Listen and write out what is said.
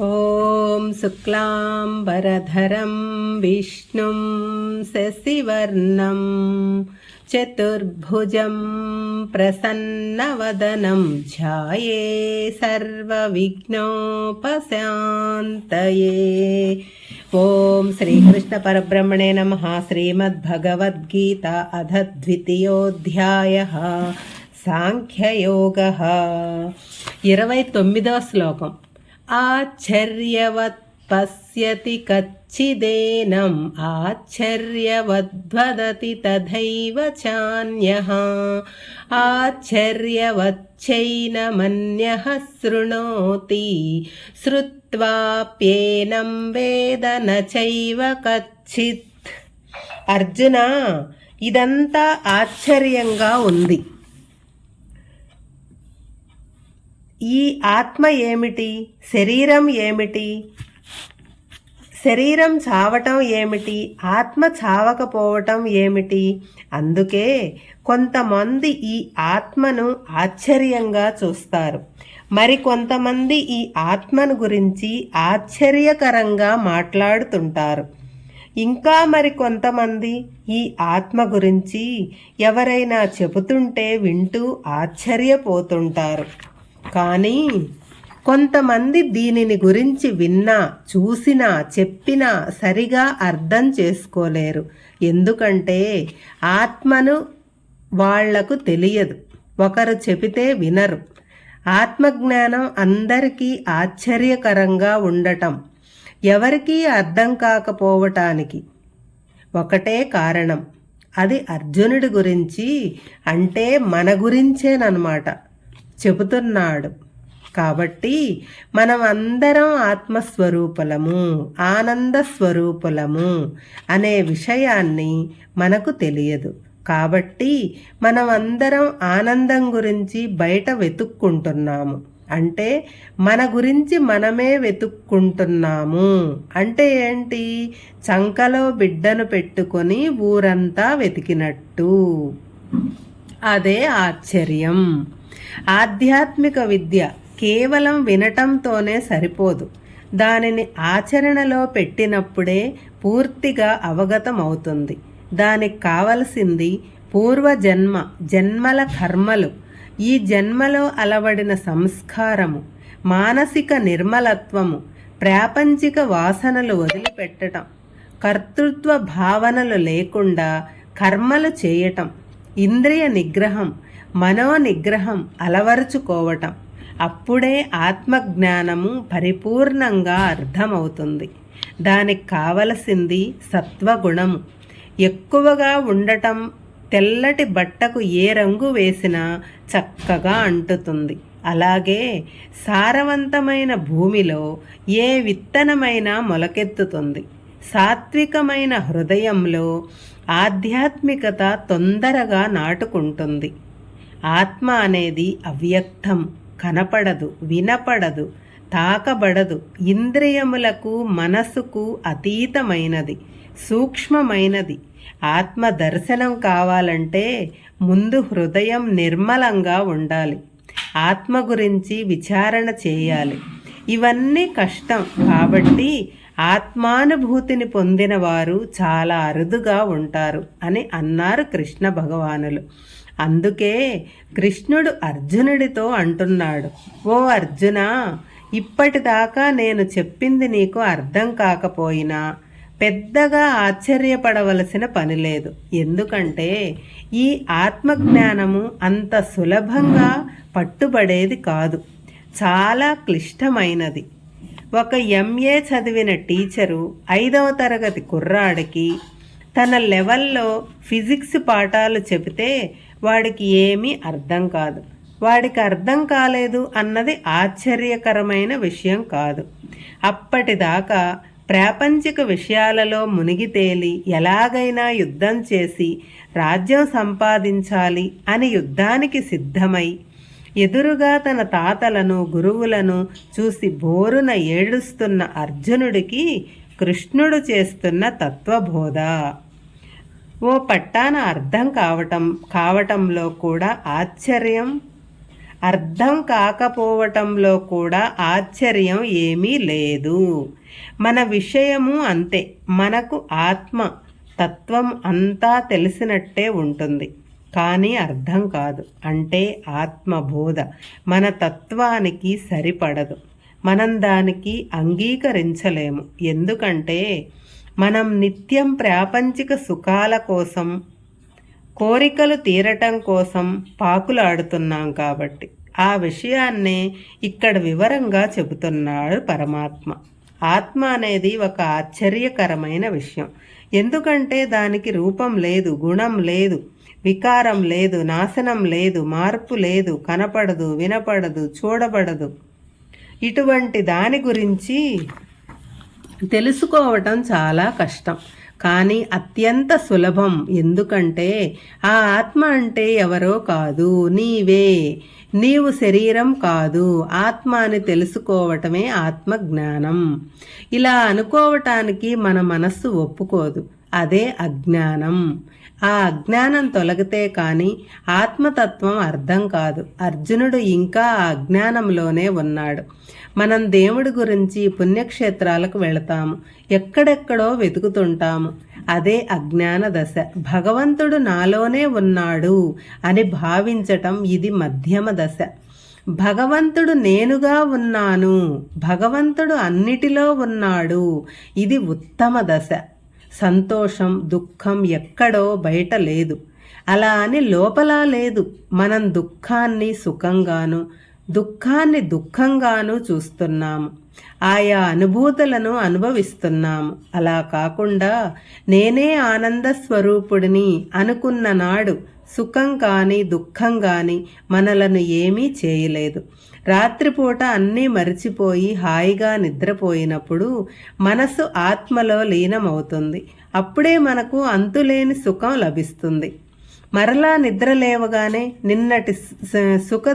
ॐ शुक्लाम्बरधरं विष्णुं शशिवर्णं चतुर्भुजं प्रसन्नवदनं ध्याये सर्वविघ्नोपशान्तये। ॐ श्रीकृष्णपरब्रह्मणे नमः, श्रीमद्भगवद्गीता अध द्वितीयोऽध्यायः, साङ्ख्ययोगः। इरवै तोमिदव श्लोकम्। ఆశ్చర్యవత్ పశ్యతి కచ్చిదేనం ఆశ్చర్యవద్వదతి తథైవ చాన్యః ఆశ్చర్యవచ్చైనమన్యः శృణోతి శ్రుత్వాప్యేనం వేద న చైవ కచ్చిత్ అర్జున ఇదంతా ఆశ్చర్యంగా ఉంది ఈ ఆత్మ ఏమిటి? శరీరం ఏమిటి? శరీరం చావటం ఏమిటి? ఆత్మ చావకపోవటం ఏమిటి? అందుకే కొంతమంది ఈ ఆత్మను ఆశ్చర్యంగా చూస్తారు. మరి కొంతమంది ఈ ఆత్మను గురించి ఆశ్చర్యకరంగా మాట్లాడుతుంటారు. ఇంకా మరి కొంతమంది ఈ ఆత్మ గురించి ఎవరైనా చెబుతుంటే వింటూ ఆశ్చర్యపోతుంటారు. కానీ కొంతమంది దీనిని గురించి విన్నా చూసినా చెప్పినా సరిగా అర్థం చేసుకోలేరు. ఎందుకంటే ఆత్మను వాళ్ళకు తెలియదు. ఒకరు చెబితే వినరు. ఆత్మజ్ఞానం అందరికీ ఆశ్చర్యకరంగా ఉండటం ఎవరికీ అర్థం కాకపోవటానికి ఒకటే కారణం. అది అర్జునుడి గురించి అంటే మన గురించేనమాట చెబుతున్నాడు. కాబట్టి మనం అందరం ఆత్మస్వరూపులము ఆనంద స్వరూపులము అనే విషయాన్ని మనకు తెలియదు. కాబట్టి మనం అందరం ఆనందం గురించి బయట వెతుక్కుంటున్నాము. అంటే మన గురించి మనమే వెతుక్కుంటున్నాము. అంటే ఏంటి? చంకలో బిడ్డను పెట్టుకొని ఊరంతా వెతికినట్టు. అదే ఆశ్చర్యం. ఆధ్యాత్మిక విద్య కేవలం వినటంతోనే సరిపోదు. దానిని ఆచరణలో పెట్టినప్పుడే పూర్తిగా అవగతం అవుతుంది దానికి కావలసింది పూర్వజన్మ జన్మల కర్మలు. ఈ జన్మలో అలవడిన సంస్కారము మానసిక నిర్మలత్వము ప్రాపంచిక వాసనలు వదిలిపెట్టటం కర్తృత్వ భావనలు లేకుండా కర్మలు చేయటం ఇంద్రియ నిగ్రహం మనోనిగ్రహం అలవరుచుకోవటం. అప్పుడే ఆత్మజ్ఞానము పరిపూర్ణంగా అర్థమవుతుంది. దానికి కావలసింది సత్వగుణము. ఎక్కువగా ఉండటం తెల్లటి బట్టకు ఏ రంగు వేసినా చక్కగా అంటుతుంది. అలాగే సారవంతమైన భూమిలో ఏ విత్తనమైనా మొలకెత్తుతుంది. సాత్వికమైన హృదయంలో ఆధ్యాత్మికత తొందరగా నాటుకుంటుంది. ఆత్మ అనేది అవ్యక్తం కనపడదు వినపడదు తాకబడదు. ఇంద్రియములకు మనసుకు అతీతమైనది సూక్ష్మమైనది. ఆత్మ దర్శనం కావాలంటే ముందు హృదయం నిర్మలంగా ఉండాలి. ఆత్మ గురించి విచారణ చేయాలి. ఇవన్నీ కష్టం కాబట్టి ఆత్మానుభూతిని పొందిన వారు చాలా అరుదుగా ఉంటారు అని అన్నారు కృష్ణ భగవానులు. అందుకే కృష్ణుడు అర్జునుడితో అంటున్నాడు ఓ అర్జున ఇప్పటిదాకా నేను చెప్పింది నీకు అర్థం కాకపోయినా పెద్దగా ఆశ్చర్యపడవలసిన పని లేదు. ఎందుకంటే ఈ ఆత్మజ్ఞానము అంత సులభంగా పట్టుబడేది కాదు. చాలా క్లిష్టమైనది. ఒక ఎంఏ చదివిన టీచరు ఐదవ తరగతి కుర్రాడికి తన లెవెల్లో ఫిజిక్స్ పాఠాలు చెబితే వాడికి ఏమీ అర్థం కాదు. వాడికి అర్థం కాలేదు అన్నది ఆశ్చర్యకరమైన విషయం కాదు. అప్పటిదాకా ప్రాపంచిక విషయాలలో మునిగి తేలి ఎలాగైనా యుద్ధం చేసి రాజ్యం సంపాదించాలి అని యుద్ధానికి సిద్ధమై ఎదురుగా తన తాతలను గురువులను చూసి బోరున ఏడుస్తున్న అర్జునుడికి కృష్ణుడు చేస్తున్న తత్వబోధ. ఓ పట్టాన అర్థం కావటం కావటంలో కూడా ఆశ్చర్యం. అర్థం కాకపోవటంలో కూడా ఆశ్చర్యం ఏమీ లేదు. మన విషయము అంతే మనకు ఆత్మ తత్వం అంతా తెలిసినట్టే ఉంటుంది. కానీ అర్థం కాదు. అంటే ఆత్మబోధ. మన తత్వానికి సరిపడదు. మనం దానికి అంగీకరించలేము. ఎందుకంటే మనం నిత్యం ప్రాపంచిక సుఖాల కోసం కోరికలు తీరటం కోసం పాకులాడుతున్నాం కాబట్టి ఆ విషయాన్నే ఇక్కడ వివరంగా చెబుతున్నాడు పరమాత్మ. ఆత్మ అనేది ఒక ఆశ్చర్యకరమైన విషయం. ఎందుకంటే దానికి రూపం లేదు గుణం లేదు వికారం లేదు నాశనం లేదు మార్పు లేదు కనపడదు వినపడదు చూడబడదు. ఇటువంటి దాని గురించి తెలుసుకోవటం చాలా కష్టం. కానీ అత్యంత సులభం. ఎందుకంటే ఆ ఆత్మ అంటే ఎవరో కాదు నీవే. నీవు శరీరం కాదు. ఆత్మ అని తెలుసుకోవటమే ఆత్మ జ్ఞానం ఇలా అనుకోవటానికి మన మనస్సు ఒప్పుకోదు. అదే అజ్ఞానం. ఆ అజ్ఞానం తొలగితే కానీ ఆత్మతత్వం అర్థం కాదు. అర్జునుడు ఇంకా ఆ అజ్ఞానంలోనే ఉన్నాడు. మనం దేవుడి గురించి పుణ్యక్షేత్రాలకు వెళతాము. ఎక్కడెక్కడో వెతుకుతుంటాము. అదే అజ్ఞాన దశ. భగవంతుడు నాలోనే ఉన్నాడు అని భావించటం ఇది మధ్యమ దశ. భగవంతుడు నేనుగా ఉన్నాను. భగవంతుడు అన్నిటిలో ఉన్నాడు. ఇది ఉత్తమ దశ. సంతోషం దుఃఖం ఎక్కడో బయట లేదు. అలా అని లోపల లేదు. మనం దుఃఖాన్ని సుఖంగాను దుఃఖాన్ని దుఃఖంగాను చూస్తున్నాము. ఆయా అనుభూతులను అనుభవిస్తున్నాము. అలా కాకుండా నేనే ఆనంద స్వరూపుడిని అనుకున్న నాడు సుఖం కానీ దుఃఖం కానీ మనలను ఏమీ చేయలేదు. రాత్రిపూట అన్నీ మరిచిపోయి హాయిగా నిద్రపోయినప్పుడు మనసు ఆత్మలో లీనమవుతుంది. అప్పుడే మనకు అంతులేని సుఖం లభిస్తుంది. మరలా నిద్ర లేవగానే నిన్నటి సుఖ